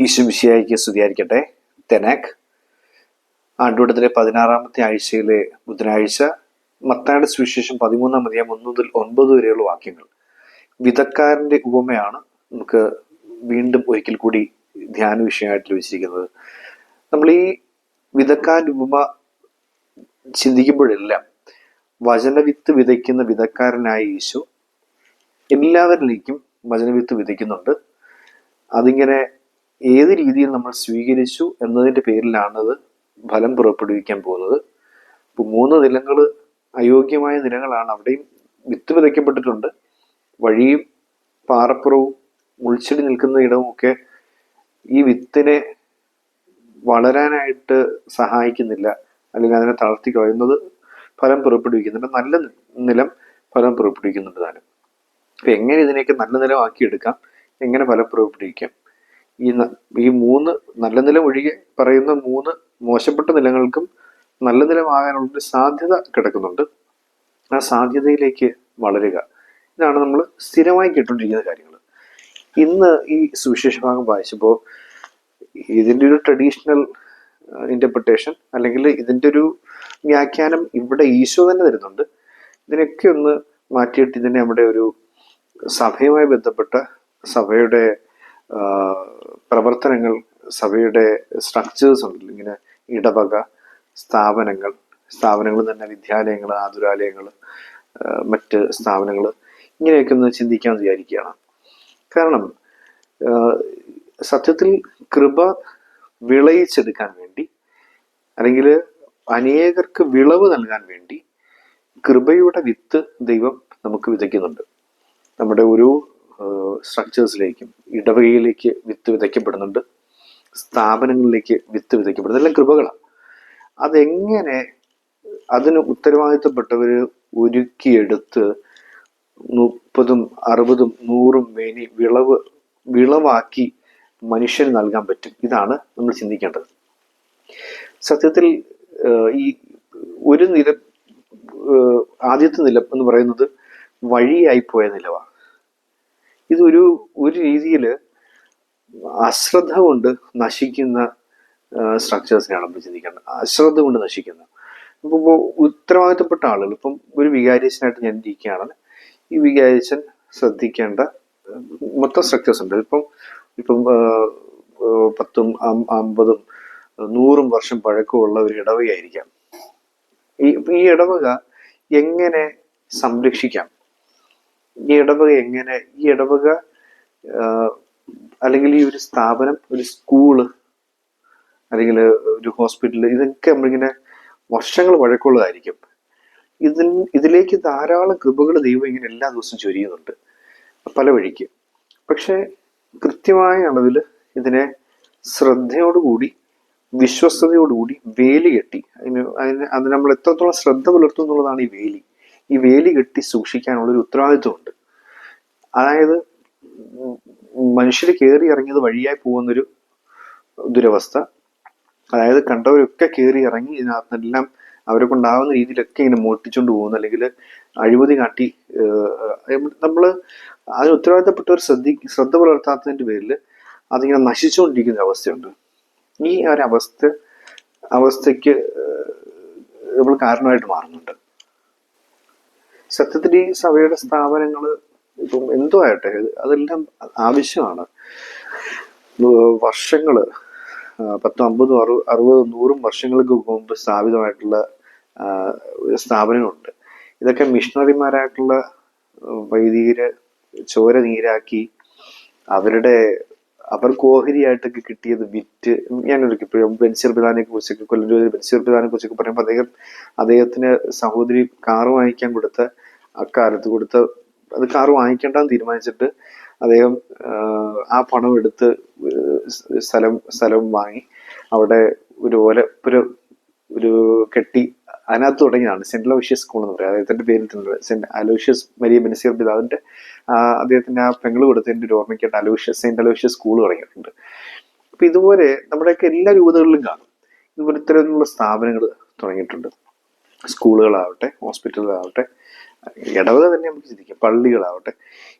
ഈശുമിശിയായിക്ക് സ്തുതിയായിരിക്കട്ടെ. തെനാക്. ആണ്ടുവട്ടത്തിലെ പതിനാറാമത്തെ ആഴ്ചയിലെ ബുധനാഴ്ച മത്തായുടെ സുവിശേഷം പതിമൂന്നാം അധികം ഒന്ന് മുതൽ ഒൻപത് വരെയുള്ള വാക്യങ്ങൾ. വിധക്കാരന്റെ ഉപമയാണ് നമുക്ക് വീണ്ടും ഒരിക്കൽ കൂടി ധ്യാന വിഷയമായിട്ട് ലഭിച്ചിരിക്കുന്നത്. നമ്മൾ ഈ വിധക്കാരന്റെ ഉപമ ചിന്തിക്കുമ്പോഴെല്ലാം വചനവിത്ത് വിതയ്ക്കുന്ന വിധക്കാരനായ ഈശോ എല്ലാവരിലേക്കും വചനവിത്ത് വിതയ്ക്കുന്നുണ്ട്. അതിങ്ങനെ ഏത് രീതിയിൽ നമ്മൾ സ്വീകരിച്ചു എന്നതിന്റെ പേരിലാണത് ഫലം പുറപ്പെടുവിക്കാൻ പോകുന്നത്. ഇപ്പൊ മൂന്ന് നിലങ്ങൾ അയോഗ്യമായ നിലങ്ങളാണ് അവിടെയും വിത്ത് വിതയ്ക്കപ്പെട്ടിട്ടുണ്ട്. വഴിയും പാറപ്പുറവും മുൾച്ചെടി നിൽക്കുന്ന ഇടവും ഒക്കെ ഈ വിത്തിനെ വളരാനായിട്ട് സഹായിക്കുന്നില്ല. അല്ലെങ്കിൽ അതിനെ തളർത്തി കളയുന്നത് ഫലം പുറപ്പെടുവിക്കുന്നുണ്ട്. നല്ല നിലം ഫലം പുറപ്പെടുവിക്കുന്നുണ്ട് താനും. അപ്പൊ എങ്ങനെ ഇതിനെയൊക്കെ നല്ല നിലമാക്കി എടുക്കാം എങ്ങനെ ഫലം പുറപ്പെടുവിക്കാം? ഈ ഈ മൂന്ന് നല്ല നിലം ഒഴികെ പറയുന്ന മൂന്ന് മോശപ്പെട്ട നിലങ്ങൾക്കും നല്ല നിലമാകാനുള്ള ഒരു സാധ്യത കിടക്കുന്നുണ്ട്. ആ സാധ്യതയിലേക്ക് വളരുക. ഇതാണ് നമ്മൾ സ്ഥിരമായി കേട്ടുകൊണ്ടിരിക്കുന്ന കാര്യങ്ങൾ. ഇന്ന് ഈ സുവിശേഷ ഭാഗം വായിച്ചപ്പോൾ ഇതിന്റെ ഒരു ട്രഡീഷണൽ ഇന്റർപ്രിട്ടേഷൻ അല്ലെങ്കിൽ ഇതിന്റെ ഒരു വ്യാഖ്യാനം ഇവിടെ ഈശോ തന്നെ തരുന്നുണ്ട്. ഇതിനൊക്കെ ഒന്ന് മാറ്റിയിട്ട് ഇതിനെ നമ്മുടെ ഒരു സഭയുമായി ബന്ധപ്പെട്ട സഭയുടെ പ്രവർത്തനങ്ങൾ സഭയുടെ സ്ട്രക്ചേഴ്സ് ഉണ്ടല്ലോ. ഇങ്ങനെ ഇടവക സ്ഥാപനങ്ങൾ സ്ഥാപനങ്ങൾ തന്നെ വിദ്യാലയങ്ങൾ ആതുരാലയങ്ങൾ മറ്റ് സ്ഥാപനങ്ങൾ ഇങ്ങനെയൊക്കെ ഒന്ന് ചിന്തിക്കാൻ വിചാരിക്കുകയാണ്. കാരണം സത്യത്തിൽ കൃപ വിളയിച്ചെടുക്കാൻ വേണ്ടി അല്ലെങ്കിൽ അനേകർക്ക് വിളവ് നൽകാൻ വേണ്ടി കൃപയുടെ വിത്ത് ദൈവം നമുക്ക് വിതയ്ക്കുന്നുണ്ട്. നമ്മുടെ ഓരോ സ്ട്രക്ചേഴ്സിലേക്കും ഇടവകയിലേക്ക് വിത്ത് വിതയ്ക്കപ്പെടുന്നുണ്ട് സ്ഥാപനങ്ങളിലേക്ക് വിത്ത് വിതയ്ക്കപ്പെടുന്നു എല്ലാം കൃപകളാണ്. അതെങ്ങനെ അതിന് ഉത്തരവാദിത്തപ്പെട്ടവർ ഒരുക്കിയെടുത്ത് മുപ്പതും അറുപതും നൂറും മേനി വിളവ് വിളവാക്കി മനുഷ്യന് നൽകാൻ പറ്റും? ഇതാണ് നമ്മൾ ചിന്തിക്കേണ്ടത്. സത്യത്തിൽ ഈ ഒരു നില ആദ്യത്തെ നില എന്ന് പറയുന്നത് വഴിയായി പോയ നിലവാണ് ഇതൊരു ഒരു രീതിയിൽ അശ്രദ്ധ കൊണ്ട് നശിക്കുന്ന സ്ട്രക്ചേഴ്സിനെയാണ് നമ്മൾ ചിന്തിക്കേണ്ടത്. അശ്രദ്ധ കൊണ്ട് നശിക്കുന്ന. ഇപ്പോൾ ഉത്തരവാദിത്തപ്പെട്ട ആളുകൾ ഇപ്പം ഒരു വികാരിച്ചനായിട്ട് ഞാൻ ഇരിക്കുകയാണ് ഈ വികാരിച്ചൻ ശ്രദ്ധിക്കേണ്ട മൊത്തം സ്ട്രക്ചേഴ്സ് ഉണ്ട്. ഇപ്പം ഇപ്പം പത്തും അമ്പതും നൂറും വർഷം പഴക്കമുള്ള ഒരു ഇടവകയായിരിക്കാം. ഈ ഈ ഇടവക എങ്ങനെ സംരക്ഷിക്കാം? ഈ ഇടവക എങ്ങനെ? ഈ ഇടവക അല്ലെങ്കിൽ ഈ ഒരു സ്ഥാപനം ഒരു സ്കൂൾ അല്ലെങ്കിൽ ഒരു ഹോസ്പിറ്റൽ ഇതൊക്കെ നമ്മളിങ്ങനെ വർഷങ്ങൾ വഴക്കുള്ളതായിരിക്കും. ഇതിൽ ഇതിലേക്ക് ധാരാളം കൃപകൾ ദൈവം ഇങ്ങനെ എല്ലാ ദിവസവും ചൊരിയുന്നുണ്ട്. പല വഴിക്ക്. പക്ഷെ കൃത്യമായ അളവിൽ ഇതിനെ ശ്രദ്ധയോടുകൂടി വിശ്വസ്തയോടുകൂടി വേലി കെട്ടി. അതിന് അതിന് അത് നമ്മൾ എത്രത്തോളം ശ്രദ്ധ പുലർത്തും എന്നുള്ളതാണ് ഈ വേലി. ഈ വേലി കെട്ടി സൂക്ഷിക്കാനുള്ള ഒരു ഉത്തരവാദിത്വമുണ്ട്. അതായത് മനുഷ്യർ കയറി ഇറങ്ങിയത് വഴിയായി പോകുന്നൊരു ദുരവസ്ഥ. അതായത് കണ്ടവരൊക്കെ കയറി ഇറങ്ങി ഇതിനകത്തെല്ലാം അവരെ കൊണ്ടാവുന്ന രീതിയിലൊക്കെ ഇങ്ങനെ മോട്ടിച്ചുകൊണ്ട് പോകുന്നു. അല്ലെങ്കിൽ അഴിമതി കാട്ടി നമ്മൾ അതിന് ഉത്തരവാദിത്തപ്പെട്ടവർ ശ്രദ്ധി ശ്രദ്ധ പുലർത്താത്തതിന്റെ പേരിൽ അതിങ്ങനെ നശിച്ചുകൊണ്ടിരിക്കുന്ന അവസ്ഥയുണ്ട് ഈ ഒരു അവസ്ഥ അവസ്ഥയ്ക്ക് നമ്മൾ കാരണമായിട്ട് മാറുന്നുണ്ട്. സത്യത്തിൽ ഈ സഭയുടെ സ്ഥാപനങ്ങൾ ഇപ്പം എന്തോ ആകട്ടെ അതെല്ലാം ആവശ്യമാണ്. വർഷങ്ങൾ പത്തും അമ്പതും അറുപത് അറുപതും നൂറും വർഷങ്ങൾക്ക് മുമ്പ് സ്ഥാപിതമായിട്ടുള്ള സ്ഥാപനമുണ്ട് ഇതൊക്കെ മിഷണറിമാരായിട്ടുള്ള വൈദികര് ചോര നീരാക്കി അവരുടെ അവർക്ക് ഓഹരിയായിട്ടൊക്കെ കിട്ടിയത് വിറ്റ് ഞാൻ ഇപ്പോഴും ബെൻസിർ പിതാനെ കുറിച്ചൊക്കെ കൊല്ലൂർ ബെൻസിർ പിതാനെ കുറിച്ചൊക്കെ പറയുമ്പോൾ അദ്ദേഹം അദ്ദേഹത്തിന് സഹോദരി കാറ് വാങ്ങിക്കാൻ കൊടുത്ത അക്കാലത്ത് കൊടുത്ത അത് കാറ് വാങ്ങിക്കേണ്ടെന്ന് തീരുമാനിച്ചിട്ട് അദ്ദേഹം ആ പണം എടുത്ത് സ്ഥലം സ്ഥലം വാങ്ങി. അവിടെ ഒരു ഓലപ്പുര ഒരു കെട്ടി അതിനകത്ത് തുടങ്ങിയതാണ്. സെന്റ് അലോഷ്യസ് സ്കൂൾ എന്ന് പറയുന്നത് അദ്ദേഹത്തിന്റെ പേരിൽ തന്നെ സെന്റ് അലോഷ്യസ് മരിയ ബെൻസിയർ പിതാവിന്റെ അദ്ദേഹത്തിന്റെ ആ പെങ്ങൾ കൊടുത്തതിന്റെ ഒരു ഓർമ്മയ്ക്കായിട്ട് അലോഷ്യസ് സെന്റ് അലോഷ്യസ് സ്കൂൾ തുടങ്ങിയിട്ടുണ്ട്. അപ്പൊ ഇതുപോലെ നമ്മുടെയൊക്കെ എല്ലാ രൂപതകളിലും കാണും. ഇതുപോലെ ഇത്തരത്തിലുള്ള സ്ഥാപനങ്ങൾ തുടങ്ങിയിട്ടുണ്ട്. സ്കൂളുകളാവട്ടെ ഹോസ്പിറ്റലുകളാവട്ടെ ഇടവക തന്നെ നമുക്ക് ചിന്തിക്കാം. പള്ളികളാവട്ടെ.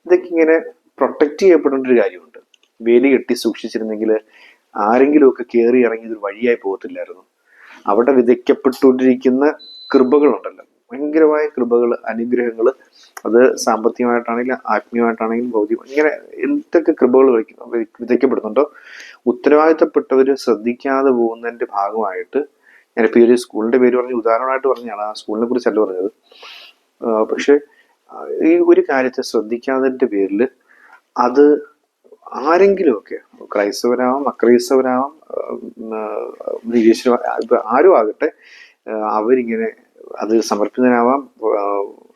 ഇതൊക്കെ ഇങ്ങനെ പ്രൊട്ടക്റ്റ് ചെയ്യപ്പെടേണ്ട ഒരു കാര്യമുണ്ട്. വേലി കെട്ടി സൂക്ഷിച്ചിരുന്നെങ്കിൽ ആരെങ്കിലുമൊക്കെ കയറി ഇറങ്ങി ഇതൊരു വഴിയായി പോകത്തില്ലായിരുന്നു. അവിടെ വിതയ്ക്കപ്പെട്ടുകൊണ്ടിരിക്കുന്ന കൃപകളുണ്ടല്ലോ. ഭയങ്കരമായ കൃപകൾ അനുഗ്രഹങ്ങൾ അത് സാമ്പത്തികമായിട്ടാണെങ്കിലും ആത്മീയമായിട്ടാണെങ്കിലും ഭൗതികം ഇങ്ങനെ എന്തൊക്കെ കൃപകൾ വിതയ്ക്കപ്പെടുന്നുണ്ടോ? ഉത്തരവാദിത്തപ്പെട്ടവർ ശ്രദ്ധിക്കാതെ പോകുന്നതിന്റെ ഭാഗമായിട്ട് ഞാനിപ്പോൾ ഈ ഒരു സ്കൂളിന്റെ പേര് പറഞ്ഞ് ഉദാഹരണമായിട്ട് പറഞ്ഞാണ് ആ സ്കൂളിനെ കുറിച്ചല്ല പറഞ്ഞത്. പക്ഷെ ഈ ഒരു കാര്യത്തെ ശ്രദ്ധിക്കാതിന്റെ പേരിൽ അത് ആരെങ്കിലുമൊക്കെ ക്രൈസ്തവരാവാം അക്രൈസ്തവരാവാം നിരീശ്വര ആരും ആകട്ടെ അവരിങ്ങനെ അത് സമർപ്പിതനാവാം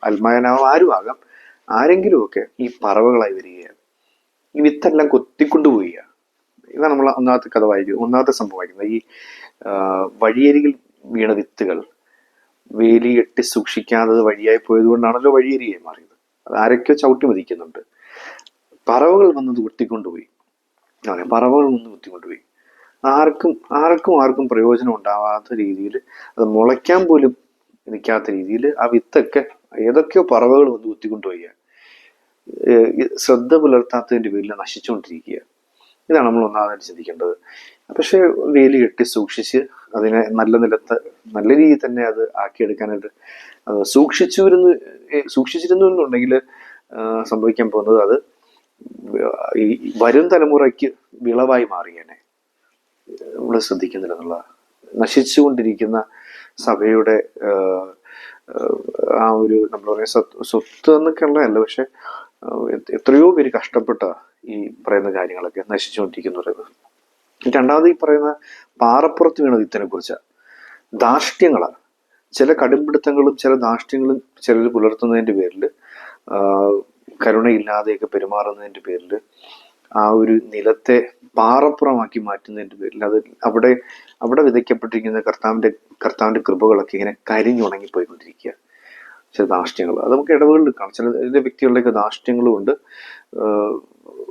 അൽമായനാവാം ആരും ആകാം ആരെങ്കിലുമൊക്കെ ഈ പറവകളായി വരികയാണ്. ഈ വിത്തെല്ലാം കൊത്തിക്കൊണ്ടുപോവുകയാണ്. ഇതാണ് നമ്മൾ ഒന്നാമത്തെ കഥ വായിക്കുന്നത് ഒന്നാമത്തെ സംഭവം വായിക്കുന്നത്. ഈ വഴിയരികിൽ വീണ വിത്തുകൾ വേലി കെട്ടി സൂക്ഷിക്കാത്തത് വഴിയായി പോയത് കൊണ്ടാണല്ലോ വഴിയേരിയായി മാറിയത്. അത് ആരൊക്കെയോ ചവിട്ടി മതിക്കുന്നുണ്ട്. പറവകൾ വന്നത് കുത്തിക്കൊണ്ടുപോയി അങ്ങനെ പറവകൾ വന്ന് കുത്തിക്കൊണ്ടുപോയി ആർക്കും ആർക്കും ആർക്കും പ്രയോജനം ഉണ്ടാവാത്ത രീതിയിൽ അത് മുളയ്ക്കാൻ പോലും നിൽക്കാത്ത രീതിയിൽ ആ വിത്തൊക്കെ ഏതൊക്കെയോ പറവകൾ വന്ന് കുത്തിക്കൊണ്ടുപോയി ശ്രദ്ധ പുലർത്താത്തതിന്റെ പേരിൽ നശിച്ചുകൊണ്ടിരിക്കുക ഇതാണ് നമ്മൾ ഒന്നാമതായിട്ട് ചിന്തിക്കേണ്ടത്. പക്ഷെ വേലി കെട്ടി സൂക്ഷിച്ച് അതിനെ നല്ല നിലത്ത് നല്ല രീതിയിൽ തന്നെ അത് ആക്കിയെടുക്കാനായിട്ട് സൂക്ഷിച്ചിരുന്നു സൂക്ഷിച്ചിരുന്നു എന്നുണ്ടെങ്കിൽ സംഭവിക്കാൻ പോകുന്നത് അത് ഈ വരും തലമുറയ്ക്ക് വിളവായി മാറിയേനെ. നമ്മൾ ശ്രദ്ധിക്കുന്നില്ല എന്നുള്ള നശിച്ചുകൊണ്ടിരിക്കുന്ന സഭയുടെ ആ ഒരു നമ്മൾ പറയുന്ന സ്വത്ത് സ്വത്ത് എന്നൊക്കെ ഉള്ളതല്ല പക്ഷെ എത്രയോ പേര് കഷ്ടപ്പെട്ട ഈ പറയുന്ന കാര്യങ്ങളൊക്കെ നശിച്ചുകൊണ്ടിരിക്കുന്നു പറയുന്നത്. രണ്ടാമത് ഈ പറയുന്ന പാറപ്പുറത്ത് വീണ വിത്തിനെ കുറിച്ചാണ് ധാർഷ്ട്യങ്ങളാണ്. ചില കടുംപിടുത്തങ്ങളും ചില ധാർഷ്ട്യങ്ങളും ചിലർ പുലർത്തുന്നതിന്റെ പേരിൽ കരുണയില്ലാതെയൊക്കെ പെരുമാറുന്നതിന്റെ പേരിൽ ആ ഒരു നിലത്തെ പാറപ്പുറമാക്കി മാറ്റുന്നതിന്റെ പേരിൽ അത് അവിടെ അവിടെ വിതയ്ക്കപ്പെട്ടിരിക്കുന്ന കർത്താവിന്റെ കർത്താവിന്റെ കൃപകളൊക്കെ ഇങ്ങനെ കരിഞ്ഞുണങ്ങിപ്പോയിക്കൊണ്ടിരിക്കുക. ചില ധാർഷ്ട്യങ്ങൾ അത് നമുക്ക് ഇടവുകളിൽ കാണാം ചില വ്യക്തികളുടെയൊക്കെ ധാർഷ്ട്യങ്ങളും ഉണ്ട് ആഹ് ആ ച-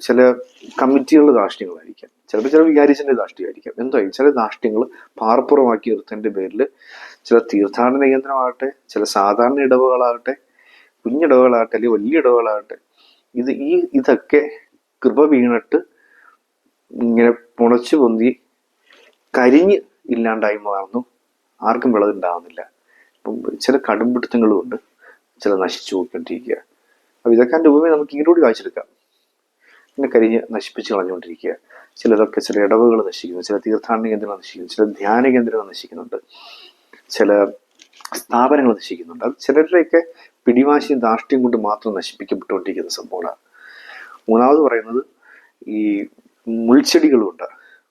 ചില കമ്മിറ്റികളുടെ ധാർഷ്ട്യങ്ങളായിരിക്കാം. ചിലപ്പോൾ ചില വികാരിച്ചന്റെ ധാർഷ്ട്യമായിരിക്കാം. എന്തോ ചില ധാർഷ്ട്യങ്ങൾ പാർപ്പുറമാക്കി നിർത്തതിന്റെ പേരിൽ ചില തീർത്ഥാടന കേന്ദ്രമാകട്ടെ ചില സാധാരണ ഇടവുകളാകട്ടെ കുഞ്ഞിടവുകളാകട്ടെ അല്ലെങ്കിൽ വലിയ ഇടവുകളാകട്ടെ ഇത് ഈ ഇതൊക്കെ കൃപ വീണിട്ട് ഇങ്ങനെ പുണച്ചു പൊന്തി കരിഞ്ഞ് ഇല്ലാണ്ടായി മാറുന്നു. ആർക്കും വിളവുണ്ടാകുന്നില്ല അപ്പം ചില കടുംപിടുത്തങ്ങളും ഉണ്ട് ചില നശിച്ചു പോയിക്കൊണ്ടിരിക്കുക. അപ്പൊ ഇതൊക്കെ രൂപമേ നമുക്ക് ഇങ്ങോട്ട് വായിച്ചെടുക്കാം ഇങ്ങനെ കരിഞ്ഞ് നശിപ്പിച്ച് കളഞ്ഞുകൊണ്ടിരിക്കുക. ചിലതൊക്കെ ചില ഇടവുകൾ നശിക്കുന്നു ചില തീർത്ഥാടന കേന്ദ്രങ്ങൾ നശിക്കുന്നു ചില ധ്യാന കേന്ദ്രങ്ങൾ നശിക്കുന്നുണ്ട് ചില സ്ഥാപനങ്ങൾ നശിക്കുന്നുണ്ട്. അത് ചിലരുടെയൊക്കെ പിടിവാശിയും ധാർഷ്ട്യം കൊണ്ട് മാത്രം നശിപ്പിക്കപ്പെട്ടുകൊണ്ടിരിക്കുന്ന സംഭവങ്ങളാണ്. മൂന്നാമത് പറയുന്നത് ഈ മുൾച്ചെടികളുണ്ട്.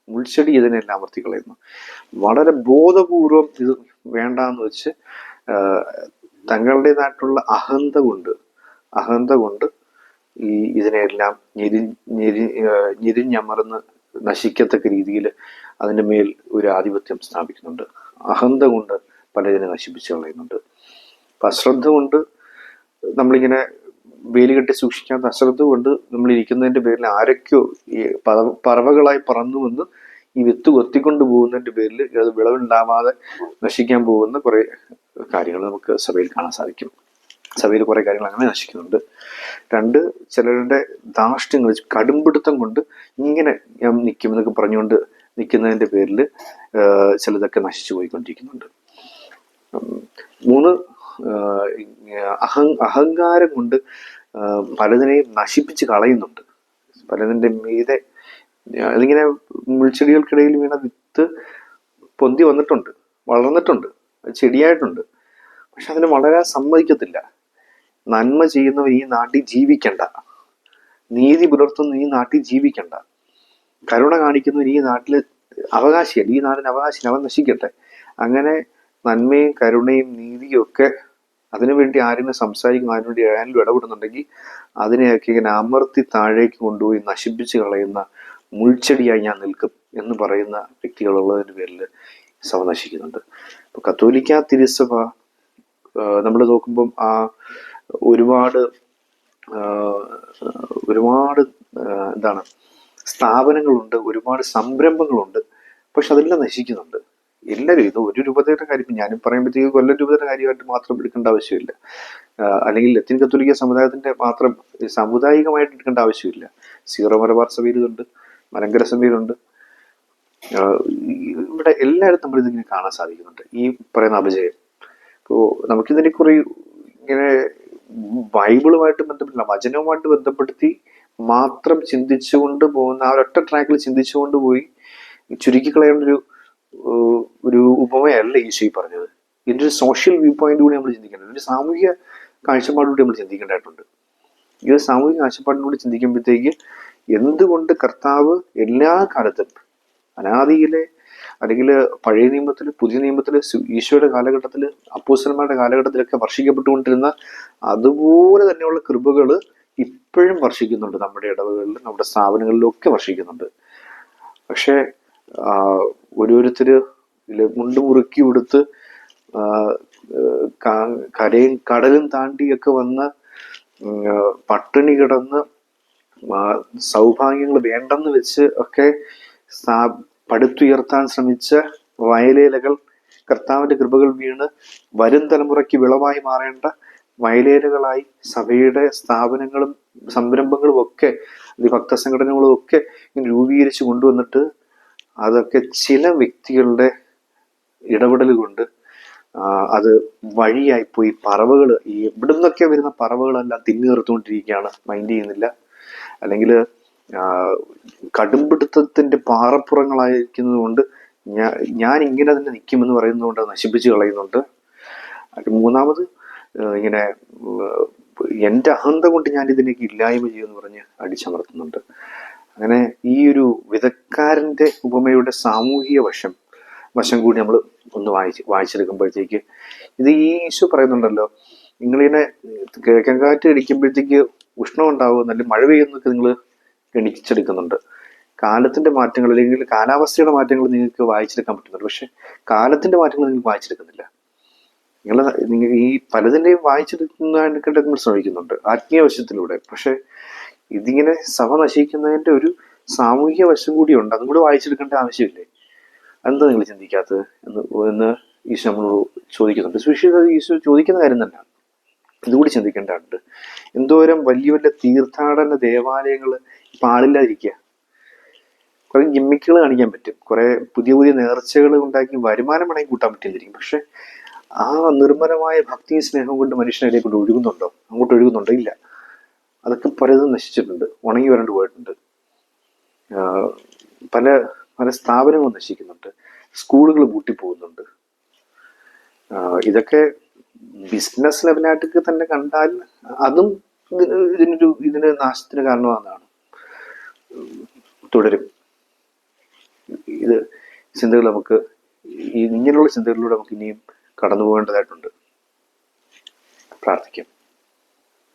മുൾച്ചെടി ഇതിനെല്ലാം അമർത്തി കളയുന്നു വളരെ ബോധപൂർവം ഇത് വേണ്ടാന്ന് വെച്ച് തങ്ങളുടേതായിട്ടുള്ള അഹന്ത കൊണ്ട് അഹന്ത കൊണ്ട് ഈ ഇതിനെയെല്ലാം ഞെരി ഞെരി ഞെരിഞ്ഞമർന്ന് നശിക്കത്തക്ക രീതിയിൽ അതിന്റെ മേൽ ഒരു ആധിപത്യം സ്ഥാപിക്കുന്നുണ്ട്. അഹന്ത കൊണ്ട് പലതിനെ നശിപ്പിച്ചു കളയുന്നുണ്ട്. അപ്പം അശ്രദ്ധ കൊണ്ട് നമ്മളിങ്ങനെ വേലി കെട്ടി സൂക്ഷിക്കാത്ത അശ്രദ്ധ കൊണ്ട് നമ്മൾ ഇരിക്കുന്നതിന്റെ പേരിൽ ആരൊക്കെയോ ഈ പറവ- പറവകളായി പറന്നു വന്ന് ഈ വിത്ത് കൊത്തിക്കൊണ്ട് പോകുന്നതിന്റെ പേരിൽ അത് വിളവുണ്ടാവാതെ നശിക്കാൻ പോകുന്ന കുറേ കാര്യങ്ങൾ നമുക്ക് സഭയിൽ കാണാൻ സാധിക്കും. സഭയിൽ കുറെ കാര്യങ്ങൾ അങ്ങനെ നശിക്കുന്നുണ്ട്. രണ്ട് ചിലരുടെ ധാർഷ്ട്യങ്ങൾ കടുംപിടുത്തം കൊണ്ട് ഇങ്ങനെ ഞാൻ നിൽക്കും എന്നൊക്കെ പറഞ്ഞുകൊണ്ട് നിൽക്കുന്നതിന്റെ പേരിൽ ചിലതൊക്കെ നശിച്ചു പോയിക്കൊണ്ടിരിക്കുന്നുണ്ട്. മൂന്ന് അഹ അഹങ്കാരം കൊണ്ട് പലതിനെയും നശിപ്പിച്ച് കളയുന്നുണ്ട്. പലതിന്റെ മീതെ അതിങ്ങനെ മുൾച്ചെടികൾക്കിടയിൽ വീണ വിത്ത് പൊന്തി വന്നിട്ടുണ്ട് വളർന്നിട്ടുണ്ട് ചെടിയായിട്ടുണ്ട്. പക്ഷെ അതിന് വളരാൻ സമ്മതിക്കത്തില്ല. നന്മ ചെയ്യുന്നവൻ ഈ നാട്ടിൽ ജീവിക്കണ്ട. നീതി പുലർത്തുന്ന ഈ നാട്ടിൽ ജീവിക്കണ്ട. കരുണ കാണിക്കുന്നവർ ഈ നാട്ടിൽ അവകാശിയല്ല. ഈ നാടിന് അവകാശിയാണ് അവൻ നശിക്കട്ടെ. അങ്ങനെ നന്മയും കരുണയും നീതിയും ഒക്കെ അതിനുവേണ്ടി ആരെങ്കിലും സംസാരിക്കുന്ന അതിനുവേണ്ടി ആരെങ്കിലും ഇടപെടുന്നുണ്ടെങ്കിൽ അതിനെയൊക്കെ ഇങ്ങനെ അമർത്തി താഴേക്ക് കൊണ്ടുപോയി നശിപ്പിച്ച് കളയുന്ന മുൾച്ചെടിയായി ഞാൻ നിൽക്കും എന്ന് പറയുന്ന വ്യക്തികളുള്ളതിന്റെ പേരിൽ സഭ നശിക്കുന്നുണ്ട്. കത്തോലിക്ക തിരുസഭ നമ്മൾ നോക്കുമ്പം ആ ഒരുപാട് ഒരുപാട് എന്താണ് സ്ഥാപനങ്ങളുണ്ട് ഒരുപാട് സംരംഭങ്ങളുണ്ട് പക്ഷെ അതെല്ലാം നശിക്കുന്നുണ്ട്. എല്ലാവരും ഇത് ഒരു രൂപതയുടെ കാര്യം ഞാനും പറയുമ്പോഴത്തേക്ക് കൊല്ലം രൂപതയുടെ കാര്യമായിട്ട് മാത്രം എടുക്കേണ്ട ആവശ്യമില്ല. അല്ലെങ്കിൽ ലത്തിൻ കത്തോലിക്ക സമുദായത്തിന്റെ മാത്രം സാമുദായികമായിട്ട് എടുക്കേണ്ട ആവശ്യമില്ല. സീറോ മലബാർ സഭയിൽ ഇതുണ്ട് മലങ്കര സഭയിലുണ്ട് ഇവിടെ എല്ലായിടത്തും നമ്മൾ ഇതിങ്ങനെ കാണാൻ സാധിക്കുന്നുണ്ട്. ഈ പറയുന്ന അപജയം. ഇപ്പോ നമുക്കിതിനെ കുറി ഇങ്ങനെ ബൈബിളുമായിട്ട് ബന്ധപ്പെട്ടില്ല വചനവുമായിട്ട് ബന്ധപ്പെടുത്തി മാത്രം ചിന്തിച്ചുകൊണ്ട് പോകുന്ന ആ ഒരൊറ്റ ട്രാക്കിൽ ചിന്തിച്ചുകൊണ്ട് പോയി ചുരുക്കി കളയേണ്ട ഒരു ഒരു ഉപമയല്ല ഈശോ ഈ പറഞ്ഞത്. ഇതിന്റെ ഒരു സോഷ്യൽ വ്യൂ പോയിന്റ് കൂടി നമ്മൾ ചിന്തിക്കേണ്ടത് ഇതിന്റെ സാമൂഹിക കാഴ്ചപ്പാടിലൂടെ നമ്മൾ ചിന്തിക്കേണ്ടതായിട്ടുണ്ട്. ഈ സാമൂഹിക കാഴ്ചപ്പാടിലൂടെ ചിന്തിക്കുമ്പോഴത്തേക്ക് എന്തുകൊണ്ട് കർത്താവ് എല്ലാ കാലത്തും അനാദിയിലെ അല്ലെങ്കിൽ പഴയ നിയമത്തിൽ പുതിയ നിയമത്തിൽ ഈശോയുടെ കാലഘട്ടത്തിൽ അപ്പൂസന്മാരുടെ കാലഘട്ടത്തിലൊക്കെ വർഷിക്കപ്പെട്ടുകൊണ്ടിരുന്ന അതുപോലെ തന്നെയുള്ള കൃപകൾ ഇപ്പോഴും വർഷിക്കുന്നുണ്ട് നമ്മുടെ ഇടവകളിൽ നമ്മുടെ സ്ഥാപനങ്ങളിലും ഒക്കെ വർഷിക്കുന്നുണ്ട്. പക്ഷേ ഓരോരുത്തർ മുണ്ട് മുറുക്കി ഉടുത്ത് കരയും കടലും താണ്ടിയൊക്കെ വന്ന് പട്ടിണി കിടന്ന് സൗഭാഗ്യങ്ങൾ വേണ്ടെന്ന് വെച്ച് ഒക്കെ പടുത്തുയർത്താൻ ശ്രമിച്ച വയലേലകൾ കർത്താവിന്റെ കൃപകൾ വീണ് വരും തലമുറയ്ക്ക് വിളവായി മാറേണ്ട വയലേലകളായി സഭയുടെ സ്ഥാപനങ്ങളും സംരംഭങ്ങളും ഒക്കെ ഭക്ത സംഘടനകളും ഒക്കെ രൂപീകരിച്ച് കൊണ്ടുവന്നിട്ട് അതൊക്കെ ചില വ്യക്തികളുടെ ഇടപെടൽ കൊണ്ട് അത് വഴിയായി പോയി പറവകൾ എവിടുന്നൊക്കെ വരുന്ന പറവകളെല്ലാം തിന്നു നിർത്തുകൊണ്ടിരിക്കുകയാണ് മൈൻഡ് ചെയ്യുന്നില്ല. അല്ലെങ്കിൽ കടുംപിടുത്തത്തിന്റെ പാറപ്പുറങ്ങളായിരിക്കുന്നത് കൊണ്ട് ഞാൻ ഞാൻ ഇങ്ങനെ തന്നെ നിൽക്കുമെന്ന് പറയുന്നതുകൊണ്ട് നശിപ്പിച്ച് കളയുന്നുണ്ട്. മൂന്നാമത് ഇങ്ങനെ എന്റെ അഹന്ത കൊണ്ട് ഞാൻ ഇതിനേക്ക് ഇല്ലായ്മ ചെയ്യുമെന്ന് പറഞ്ഞ് അടിച്ചമർത്തുന്നുണ്ട്. അങ്ങനെ ഈ ഒരു വിധക്കാരന്റെ ഉപമയുടെ സാമൂഹിക വശം വശം കൂടി നമ്മൾ ഒന്ന് വായിച്ച് വായിച്ചെടുക്കുമ്പോഴത്തേക്ക് ഇത് ഈ ഈശോ പറയുന്നുണ്ടല്ലോ നിങ്ങളിങ്ങനെ കിഴക്കൻ കാറ്റ് അടിക്കുമ്പോഴത്തേക്ക് ഉഷ്ണം ഉണ്ടാവും അല്ലെങ്കിൽ മഴ പെയ്യുന്നൊക്കെ നിങ്ങൾ എണിച്ചെടുക്കുന്നുണ്ട് കാലത്തിന്റെ മാറ്റങ്ങൾ അല്ലെങ്കിൽ കാലാവസ്ഥയുടെ മാറ്റങ്ങൾ നിങ്ങൾക്ക് വായിച്ചെടുക്കാൻ പറ്റുന്നുണ്ട്. പക്ഷെ കാലത്തിന്റെ മാറ്റങ്ങൾ നിങ്ങൾക്ക് വായിച്ചെടുക്കുന്നില്ല. നിങ്ങൾ നിങ്ങൾ ഈ പലതിന്റെയും വായിച്ചെടുക്കുന്നതിനൊക്കെ നമ്മൾ ശ്രമിക്കുന്നുണ്ട്. ആത്മീയ വശത്തിലൂടെ. പക്ഷെ ഇതിങ്ങനെ സഭ നശിക്കുന്നതിന്റെ ഒരു സാമൂഹിക വശം കൂടിയുണ്ട് അതും കൂടി വായിച്ചെടുക്കേണ്ട ആവശ്യമില്ലേ? എന്താ നിങ്ങൾ ചിന്തിക്കാത്തത്? എന്ന് എന്ന് ഈശോ നമ്മളോട് ചോദിക്കുന്നുണ്ട്. സുരക്ഷിത ഈശോ ചോദിക്കുന്ന കാര്യം തന്നെ. ഇതുകൂടി ചിന്തിക്കേണ്ടതുണ്ട്. എന്തോരം വലിയ വലിയ തീർത്ഥാടന ദേവാലയങ്ങൾ പാടില്ലാതിരിക്കുക കുറേ ഗിമ്മിക്കുകൾ കാണിക്കാൻ പറ്റും. കുറേ പുതിയ പുതിയ നേർച്ചകൾ ഉണ്ടാക്കി വരുമാനം വേണമെങ്കിൽ കൂട്ടാൻ പറ്റില്ലായിരിക്കും. പക്ഷെ ആ നിർമ്മലമായ ഭക്തി സ്നേഹം കൊണ്ട് മനുഷ്യനെ കൊണ്ട് ഒഴുകുന്നുണ്ടോ? അങ്ങോട്ട് ഒഴുകുന്നുണ്ടോ? ഇല്ല. അതൊക്കെ പലതും നശിച്ചിട്ടുണ്ട്. ഉണങ്ങി വരണ്ട് പോയിട്ടുണ്ട്. പല പല സ്ഥാപനങ്ങളും നശിക്കുന്നുണ്ട്. സ്കൂളുകൾ പൂട്ടിപ്പോകുന്നുണ്ട്. ഇതൊക്കെ ബിസിനസ് ലെവലായിട്ടൊക്കെ തന്നെ കണ്ടാൽ അതും ഇതിന് ഇതിനൊരു ഇതിന് നാശത്തിന് കാരണമാണെന്നാണ് തുടരും. ഇത് ചിന്തകൾ നമുക്ക് ഇങ്ങനെയുള്ള ചിന്തകളിലൂടെ നമുക്ക് ഇനിയും കടന്നു പോകേണ്ടതായിട്ടുണ്ട് പ്രാർത്ഥിക്കാം.